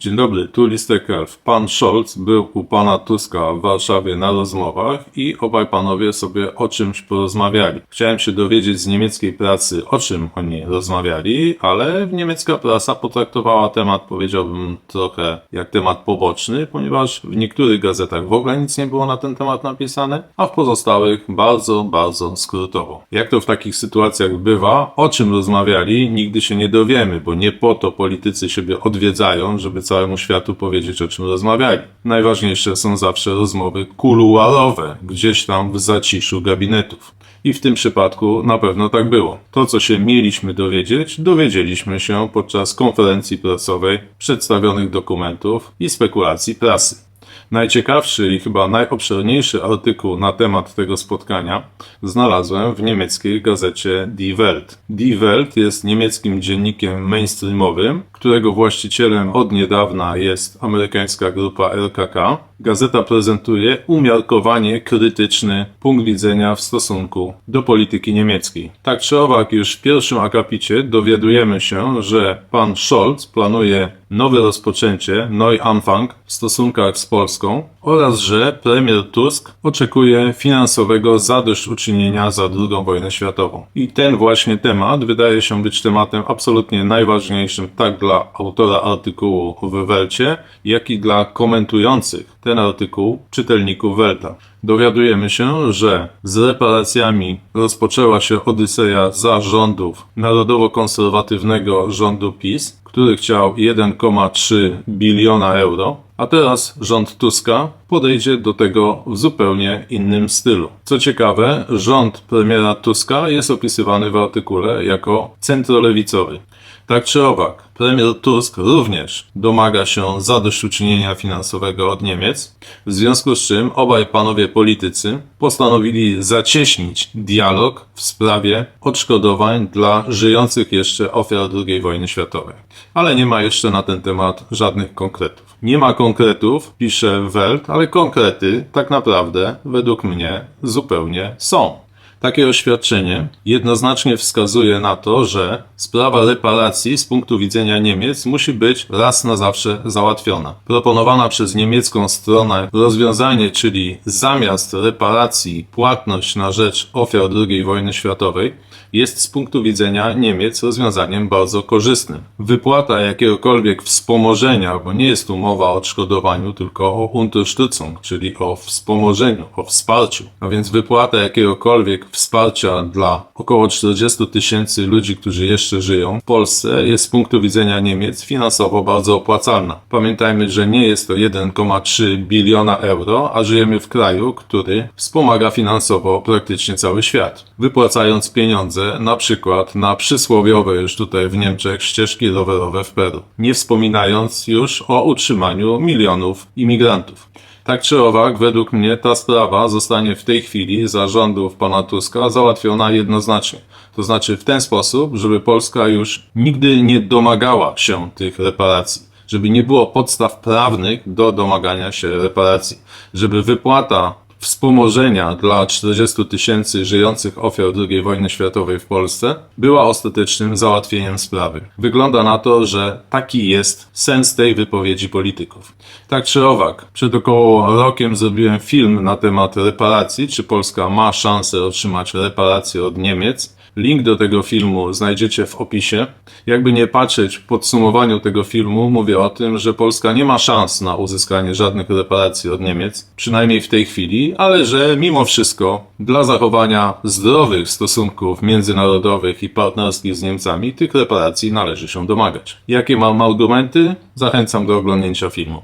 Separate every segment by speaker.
Speaker 1: Dzień dobry, tu Listek Elf. Pan Scholz był u pana Tuska w Warszawie na rozmowach i obaj panowie sobie o czymś porozmawiali. Chciałem się dowiedzieć z niemieckiej prasy, o czym oni rozmawiali, ale niemiecka prasa potraktowała temat, powiedziałbym, trochę jak temat poboczny, ponieważ w niektórych gazetach w ogóle nic nie było na ten temat napisane, a w pozostałych bardzo, bardzo skrótowo. Jak to w takich sytuacjach bywa, o czym rozmawiali, nigdy się nie dowiemy, bo nie po to politycy siebie odwiedzają, żeby całemu światu powiedzieć, o czym rozmawiali. Najważniejsze są zawsze rozmowy kuluarowe, gdzieś tam w zaciszu gabinetów. I w tym przypadku na pewno tak było. To, co się mieliśmy dowiedzieć, dowiedzieliśmy się podczas konferencji prasowej, przedstawionych dokumentów i spekulacji prasy. Najciekawszy i chyba najobszerniejszy artykuł na temat tego spotkania znalazłem w niemieckiej gazecie Die Welt. Die Welt jest niemieckim dziennikiem mainstreamowym, którego właścicielem od niedawna jest amerykańska grupa LKK. Gazeta prezentuje umiarkowanie krytyczny punkt widzenia w stosunku do polityki niemieckiej. Tak czy owak, już w pierwszym akapicie dowiadujemy się, że pan Scholz planuje nowe rozpoczęcie, Neuanfang w stosunkach z Polską oraz że premier Tusk oczekuje finansowego zadośćuczynienia za II wojnę światową. I ten właśnie temat wydaje się być tematem absolutnie najważniejszym tak dla autora artykułu w Welcie, jak i dla komentujących ten artykuł czytelników Welta. Dowiadujemy się, że z reparacjami rozpoczęła się odyseja za rządów narodowo-konserwatywnego rządu PiS, który chciał 1,3 biliona euro, a teraz rząd Tuska podejdzie do tego w zupełnie innym stylu. Co ciekawe, rząd premiera Tuska jest opisywany w artykule jako centrolewicowy. Tak czy owak, premier Tusk również domaga się zadośćuczynienia finansowego od Niemiec, w związku z czym obaj panowie politycy postanowili zacieśnić dialog w sprawie odszkodowań dla żyjących jeszcze ofiar II wojny światowej. Ale nie ma jeszcze na ten temat żadnych konkretów. Nie ma konkretów, pisze Welt, ale konkrety tak naprawdę według mnie zupełnie są. Takie oświadczenie jednoznacznie wskazuje na to, że sprawa reparacji z punktu widzenia Niemiec musi być raz na zawsze załatwiona. Proponowana przez niemiecką stronę rozwiązanie, czyli zamiast reparacji płatność na rzecz ofiar II wojny światowej, jest z punktu widzenia Niemiec rozwiązaniem bardzo korzystnym. Wypłata jakiegokolwiek wspomożenia, bo nie jest tu mowa o odszkodowaniu, tylko o Unterstützung, czyli o wspomożeniu, o wsparciu. A więc wypłata jakiegokolwiek wsparcia dla około 40 tysięcy ludzi, którzy jeszcze żyją w Polsce jest z punktu widzenia Niemiec finansowo bardzo opłacalna. Pamiętajmy, że nie jest to 1,3 biliona euro, a żyjemy w kraju, który wspomaga finansowo praktycznie cały świat. Wypłacając pieniądze na przykład na przysłowiowe już tutaj w Niemczech ścieżki rowerowe w Peru. Nie wspominając już o utrzymaniu milionów imigrantów. Tak czy owak, według mnie ta sprawa zostanie w tej chwili za rządów pana Tuska załatwiona jednoznacznie. To znaczy w ten sposób, żeby Polska już nigdy nie domagała się tych reparacji. Żeby nie było podstaw prawnych do domagania się reparacji. Żeby wypłata wspomożenia dla 40 tysięcy żyjących ofiar II wojny światowej w Polsce była ostatecznym załatwieniem sprawy. Wygląda na to, że taki jest sens tej wypowiedzi polityków. Tak czy owak, przed około rokiem zrobiłem film na temat reparacji, czy Polska ma szansę otrzymać reparacje od Niemiec. Link do tego filmu znajdziecie w opisie. Jakby nie patrzeć, w podsumowaniu tego filmu mówię o tym, że Polska nie ma szans na uzyskanie żadnych reparacji od Niemiec, przynajmniej w tej chwili, ale że mimo wszystko dla zachowania zdrowych stosunków międzynarodowych i partnerskich z Niemcami tych reparacji należy się domagać. Jakie mam argumenty? Zachęcam do oglądnięcia filmu.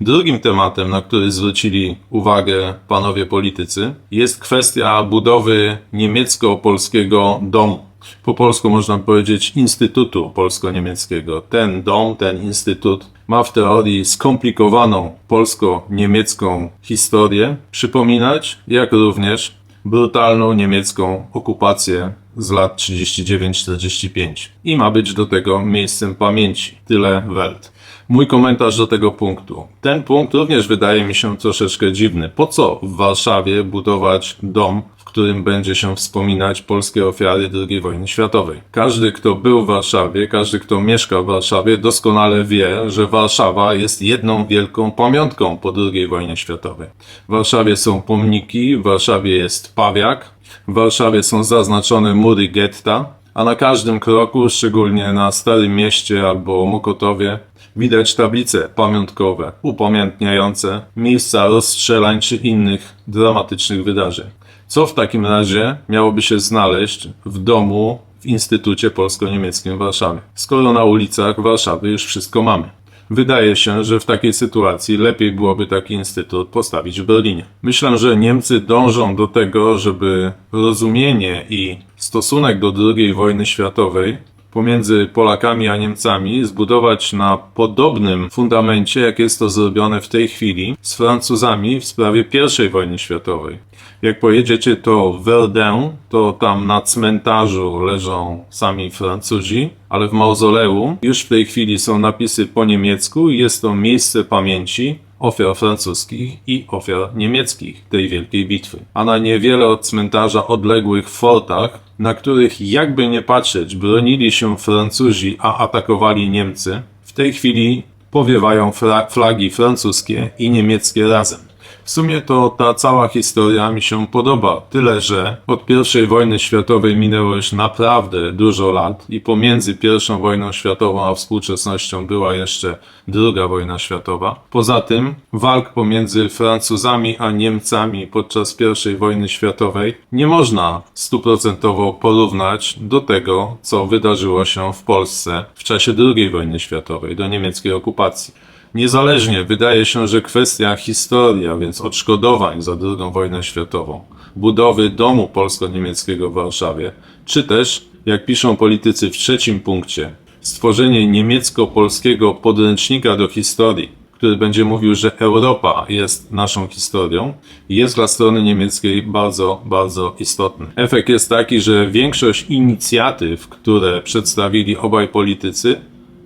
Speaker 1: Drugim tematem, na który zwrócili uwagę panowie politycy, jest kwestia budowy niemiecko-polskiego domu. Po polsku można powiedzieć Instytutu Polsko-Niemieckiego. Ten dom, ten instytut ma w teorii skomplikowaną polsko-niemiecką historię przypominać, jak również brutalną niemiecką okupację z lat 39-45 i ma być do tego miejscem pamięci. Tyle Welt. Mój komentarz do tego punktu. Ten punkt również wydaje mi się troszeczkę dziwny. Po co w Warszawie budować dom, w którym będzie się wspominać polskie ofiary II wojny światowej. Każdy, kto był w Warszawie, każdy, kto mieszka w Warszawie, doskonale wie, że Warszawa jest jedną wielką pamiątką po II wojnie światowej. W Warszawie są pomniki, w Warszawie jest pawiak, w Warszawie są zaznaczone mury getta, a na każdym kroku, szczególnie na Starym Mieście albo Mokotowie, widać tablice pamiątkowe, upamiętniające miejsca rozstrzelań czy innych dramatycznych wydarzeń. Co w takim razie miałoby się znaleźć w domu w Instytucie Polsko-Niemieckim w Warszawie, skoro na ulicach Warszawy już wszystko mamy? Wydaje się, że w takiej sytuacji lepiej byłoby taki instytut postawić w Berlinie. Myślę, że Niemcy dążą do tego, żeby rozumienie i stosunek do II wojny światowej pomiędzy Polakami a Niemcami zbudować na podobnym fundamencie, jak jest to zrobione w tej chwili z Francuzami w sprawie I wojny światowej. Jak pojedziecie to Verdun, to tam na cmentarzu leżą sami Francuzi, ale w mauzoleum już w tej chwili są napisy po niemiecku i jest to miejsce pamięci ofiar francuskich i ofiar niemieckich tej wielkiej bitwy. A na niewiele od cmentarza odległych fortach, na których jakby nie patrzeć bronili się Francuzi, a atakowali Niemcy, w tej chwili powiewają flagi francuskie i niemieckie razem. W sumie to ta cała historia mi się podoba, tyle że od I wojny światowej minęło już naprawdę dużo lat i pomiędzy I wojną światową a współczesnością była jeszcze II wojna światowa. Poza tym walk pomiędzy Francuzami a Niemcami podczas I wojny światowej nie można stuprocentowo porównać do tego, co wydarzyło się w Polsce w czasie II wojny światowej, do niemieckiej okupacji. Niezależnie wydaje się, że kwestia historii, a więc odszkodowań za II wojnę światową, budowy domu polsko-niemieckiego w Warszawie, czy też, jak piszą politycy w trzecim punkcie, stworzenie niemiecko-polskiego podręcznika do historii, który będzie mówił, że Europa jest naszą historią, jest dla strony niemieckiej bardzo, bardzo istotny. Efekt jest taki, że większość inicjatyw, które przedstawili obaj politycy,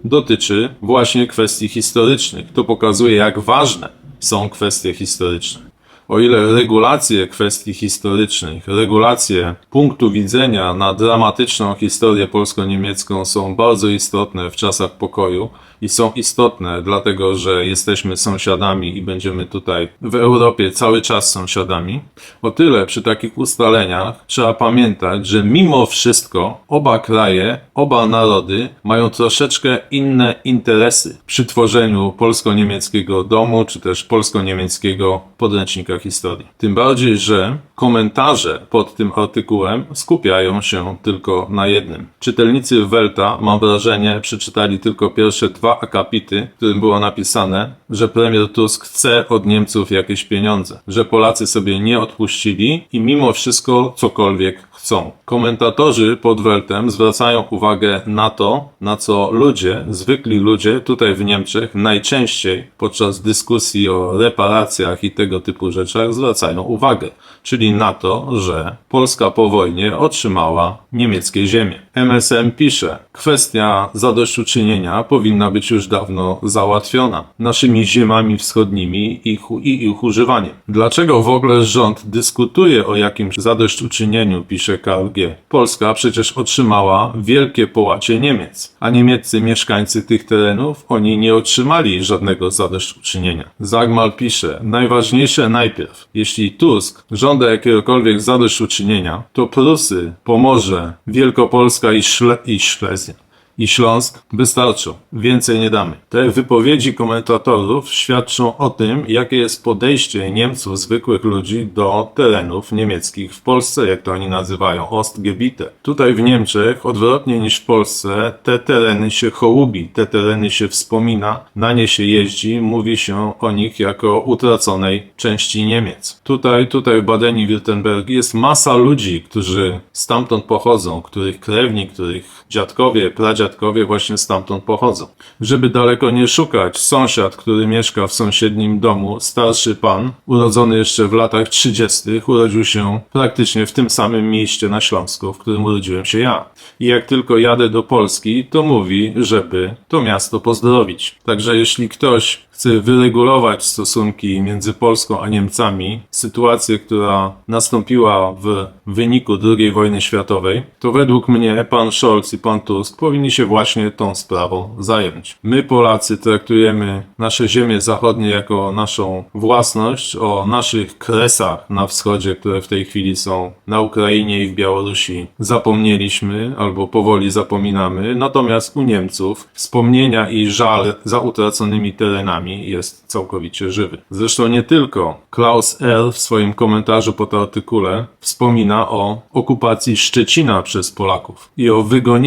Speaker 1: dotyczy właśnie kwestii historycznych. To pokazuje, jak ważne są kwestie historyczne. O ile regulacje kwestii historycznych, regulacje punktu widzenia na dramatyczną historię polsko-niemiecką są bardzo istotne w czasach pokoju i są istotne dlatego, że jesteśmy sąsiadami i będziemy tutaj w Europie cały czas sąsiadami, o tyle przy takich ustaleniach trzeba pamiętać, że mimo wszystko oba kraje, oba narody mają troszeczkę inne interesy przy tworzeniu polsko-niemieckiego domu, czy też polsko-niemieckiego podręcznika historii. Tym bardziej, że komentarze pod tym artykułem skupiają się tylko na jednym. Czytelnicy Welta, mam wrażenie, przeczytali tylko pierwsze dwa akapity, w którym było napisane, że premier Tusk chce od Niemców jakieś pieniądze, że Polacy sobie nie odpuścili i mimo wszystko cokolwiek chcą. Komentatorzy pod Weltem zwracają uwagę na to, na co ludzie, zwykli ludzie tutaj w Niemczech najczęściej podczas dyskusji o reparacjach i tego typu rzeczach zwracają uwagę, czyli na to, że Polska po wojnie otrzymała niemieckie ziemie. MSM pisze, kwestia zadośćuczynienia powinna być już dawno załatwiona naszymi ziemiami wschodnimi i, hu- i ich używaniem. Dlaczego w ogóle rząd dyskutuje o jakimś zadośćuczynieniu, pisze Karl G. Polska przecież otrzymała wielkie połacie Niemiec, a niemieccy mieszkańcy tych terenów, oni nie otrzymali żadnego zadośćuczynienia. Zagmal pisze, najważniejsze najpierw, jeśli Tusk żąda jakiegokolwiek zadośćuczynienia, to Prusy, Pomorze, Wielkopolska i, Szle- i Szlezja i Śląsk wystarczą. Więcej nie damy. Te wypowiedzi komentatorów świadczą o tym, jakie jest podejście Niemców, zwykłych ludzi do terenów niemieckich w Polsce, jak to oni nazywają, Ostgebiete. Tutaj w Niemczech, odwrotnie niż w Polsce, te tereny się hołubi, te tereny się wspomina, na nie się jeździ, mówi się o nich jako utraconej części Niemiec. Tutaj, tutaj w Badeni-Württemberg jest masa ludzi, którzy stamtąd pochodzą, których krewni, których dziadkowie, pradziadkowie właśnie stamtąd pochodzą. Żeby daleko nie szukać, sąsiad, który mieszka w sąsiednim domu, starszy pan, urodzony jeszcze w latach 30., urodził się praktycznie w tym samym mieście na Śląsku, w którym urodziłem się ja. I jak tylko jadę do Polski, to mówi, żeby to miasto pozdrowić. Także jeśli ktoś chce wyregulować stosunki między Polską a Niemcami, sytuację, która nastąpiła w wyniku II wojny światowej, to według mnie pan Scholz i pan Tusk powinni się właśnie tą sprawą zająć. My Polacy traktujemy nasze ziemie zachodnie jako naszą własność, o naszych kresach na wschodzie, które w tej chwili są na Ukrainie i w Białorusi zapomnieliśmy albo powoli zapominamy, natomiast u Niemców wspomnienia i żal za utraconymi terenami jest całkowicie żywy. Zresztą nie tylko. Klaus R. w swoim komentarzu pod artykule wspomina o okupacji Szczecina przez Polaków i o wygonieniu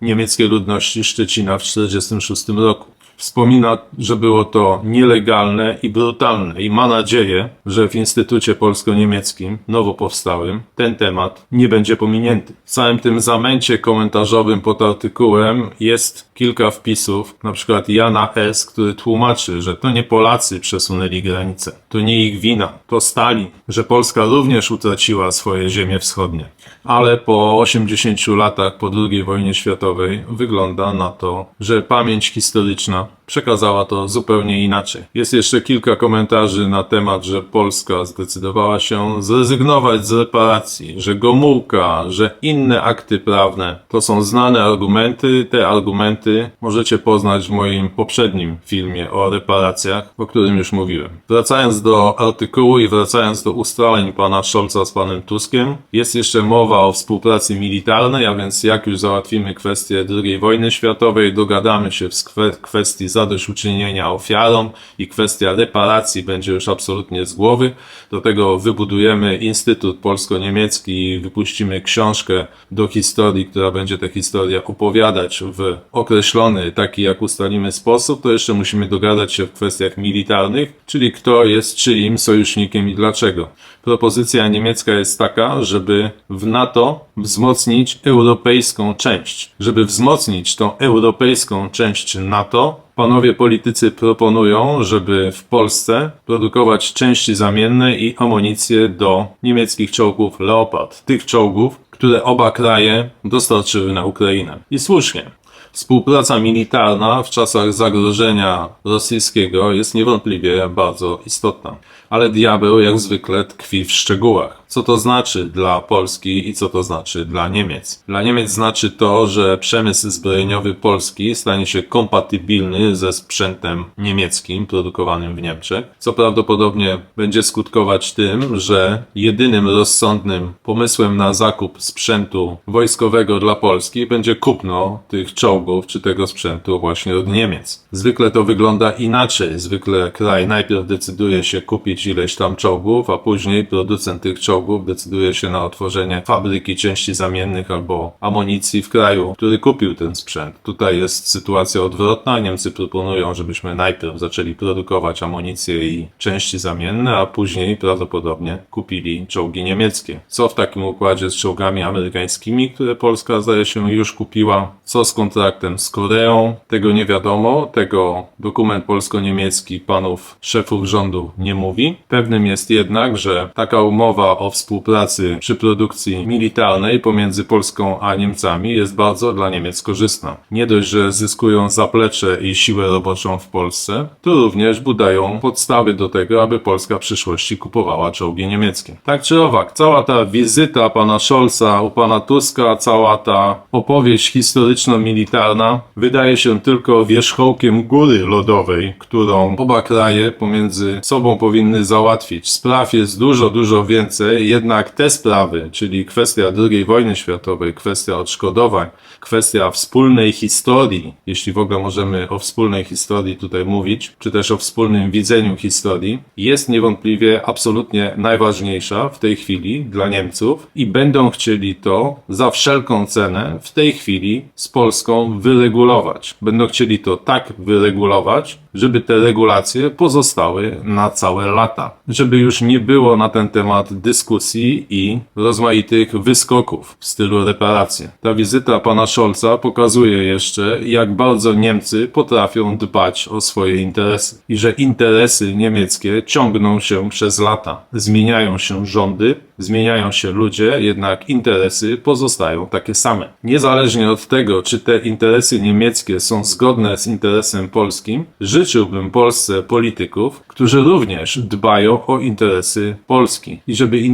Speaker 1: niemieckiej ludności Szczecina w 1946 roku. Wspomina, że było to nielegalne i brutalne i ma nadzieję, że w Instytucie Polsko-Niemieckim, nowo powstałym, ten temat nie będzie pominięty. W całym tym zamęcie komentarzowym pod artykułem jest kilka wpisów, na przykład Jana S., który tłumaczy, że to nie Polacy przesunęli granicę, to nie ich wina, to Stalin, że Polska również utraciła swoje ziemie wschodnie. Ale po 80 latach po II wojnie światowej wygląda na to, że pamięć historyczna Ja. Przekazała to zupełnie inaczej. Jest jeszcze kilka komentarzy na temat, że Polska zdecydowała się zrezygnować z reparacji, że Gomułka, że inne akty prawne to są znane argumenty. Te argumenty możecie poznać w moim poprzednim filmie o reparacjach, o którym już mówiłem. Wracając do artykułu i wracając do ustaleń pana Scholza z panem Tuskiem, jest jeszcze mowa o współpracy militarnej, a więc jak już załatwimy kwestię II wojny światowej, dogadamy się w kwestii zadośćuczynienia ofiarom i kwestia reparacji będzie już absolutnie z głowy. Do tego wybudujemy Instytut Polsko-Niemiecki i wypuścimy książkę do historii, która będzie tę historię opowiadać w określony, taki jak ustalimy sposób. To jeszcze musimy dogadać się w kwestiach militarnych, czyli kto jest czyim sojusznikiem i dlaczego. Propozycja niemiecka jest taka, żeby w NATO wzmocnić europejską część. Żeby wzmocnić tą europejską część NATO, panowie politycy proponują, żeby w Polsce produkować części zamienne i amunicję do niemieckich czołgów Leopard. Tych czołgów, które oba kraje dostarczyły na Ukrainę. I słusznie. Współpraca militarna w czasach zagrożenia rosyjskiego jest niewątpliwie bardzo istotna. Ale diabeł jak zwykle tkwi w szczegółach. Co to znaczy dla Polski i co to znaczy dla Niemiec? Dla Niemiec znaczy to, że przemysł zbrojeniowy Polski stanie się kompatybilny ze sprzętem niemieckim produkowanym w Niemczech, co prawdopodobnie będzie skutkować tym, że jedynym rozsądnym pomysłem na zakup sprzętu wojskowego dla Polski będzie kupno tych czołgów czy tego sprzętu właśnie od Niemiec. Zwykle to wygląda inaczej. Zwykle kraj najpierw decyduje się kupić ileś tam czołgów, a później producent tych czołgów decyduje się na otworzenie fabryki części zamiennych albo amunicji w kraju, który kupił ten sprzęt. Tutaj jest sytuacja odwrotna. Niemcy proponują, żebyśmy najpierw zaczęli produkować amunicję i części zamienne, a później prawdopodobnie kupili czołgi niemieckie. Co w takim układzie z czołgami amerykańskimi, które Polska zdaje się już kupiła? Co z kontraktem z Koreą? Tego nie wiadomo. Tego dokument polsko-niemiecki panów szefów rządu nie mówi. Pewnym jest jednak, że taka umowa o współpracy przy produkcji militarnej pomiędzy Polską a Niemcami jest bardzo dla Niemiec korzystna. Nie dość, że zyskują zaplecze i siłę roboczą w Polsce, to również budają podstawy do tego, aby Polska w przyszłości kupowała czołgi niemieckie. Tak czy owak, cała ta wizyta pana Scholza u pana Tuska, cała ta opowieść historyczno-militarna wydaje się tylko wierzchołkiem góry lodowej, którą oba kraje pomiędzy sobą powinny załatwić. Spraw jest dużo, dużo więcej, jednak te sprawy, czyli kwestia II wojny światowej, kwestia odszkodowań, kwestia wspólnej historii, jeśli w ogóle możemy o wspólnej historii tutaj mówić, czy też o wspólnym widzeniu historii, jest niewątpliwie absolutnie najważniejsza w tej chwili dla Niemców i będą chcieli to za wszelką cenę w tej chwili z Polską wyregulować. Będą chcieli to tak wyregulować, żeby te regulacje pozostały na całe lata. Żeby już nie było na ten temat dyskusji dyskusji i rozmaitych wyskoków w stylu reparacje. Ta wizyta pana Scholza pokazuje jeszcze, jak bardzo Niemcy potrafią dbać o swoje interesy i że interesy niemieckie ciągną się przez lata. Zmieniają się rządy, zmieniają się ludzie, jednak interesy pozostają takie same. Niezależnie od tego, czy te interesy niemieckie są zgodne z interesem polskim, życzyłbym Polsce polityków, którzy również dbają o interesy Polski i żeby interesy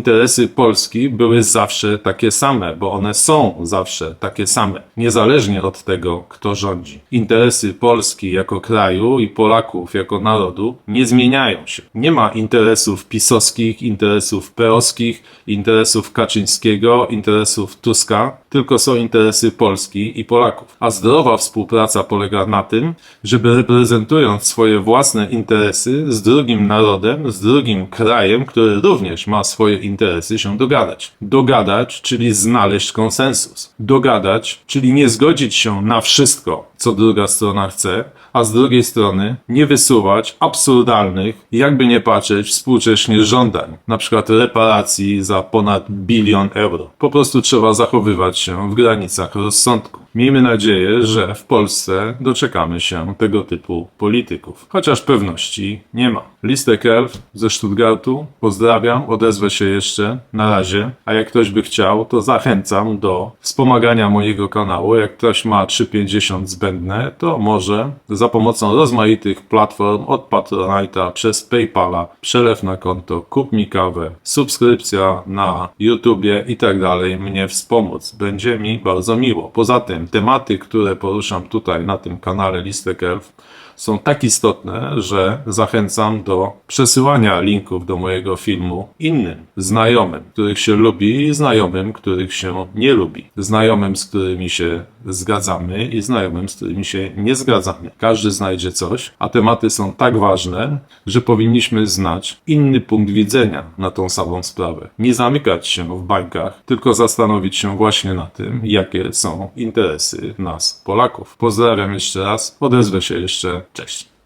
Speaker 1: Polski były zawsze takie same, bo one są zawsze takie same, niezależnie od tego, kto rządzi. Interesy Polski jako kraju i Polaków jako narodu nie zmieniają się. Nie ma interesów pisowskich, interesów peowskich, interesów Kaczyńskiego, interesów Tuska, tylko są interesy Polski i Polaków. A zdrowa współpraca polega na tym, żeby reprezentując swoje własne interesy z drugim narodem, z drugim krajem, który również ma swoje interesy, się dogadać. Dogadać, czyli znaleźć konsensus. Dogadać, czyli nie zgodzić się na wszystko, co druga strona chce, a z drugiej strony nie wysuwać absurdalnych, jakby nie patrzeć, współcześnie żądań, na przykład reparacji za ponad bilion euro. Po prostu trzeba zachowywać się w granicach rozsądku. Miejmy nadzieję, że w Polsce doczekamy się tego typu polityków, chociaż pewności nie ma. Listek Elf ze Stuttgartu, pozdrawiam, odezwę się jeszcze, na razie, a jak ktoś by chciał, to zachęcam do wspomagania mojego kanału. Jak ktoś ma 3,50 zbędne, to może za pomocą rozmaitych platform od Patronite'a przez Paypala, przelew na konto, kup mi kawę, subskrypcja na YouTubie i tak dalej mnie wspomóc. Będzie mi bardzo miło. Poza tym tematy, które poruszam tutaj na tym kanale Listek Elf są tak istotne, że zachęcam do przesyłania linków do mojego filmu innym znajomym, których się lubi i znajomym, których się nie lubi. Znajomym, z którymi się zgadzamy i znajomym, z którymi się nie zgadzamy. Każdy znajdzie coś, a tematy są tak ważne, że powinniśmy znać inny punkt widzenia na tą samą sprawę. Nie zamykać się w bańkach, tylko zastanowić się właśnie na tym, jakie są interesy nas, Polaków. Pozdrawiam jeszcze raz, odezwę się jeszcze. Cześć.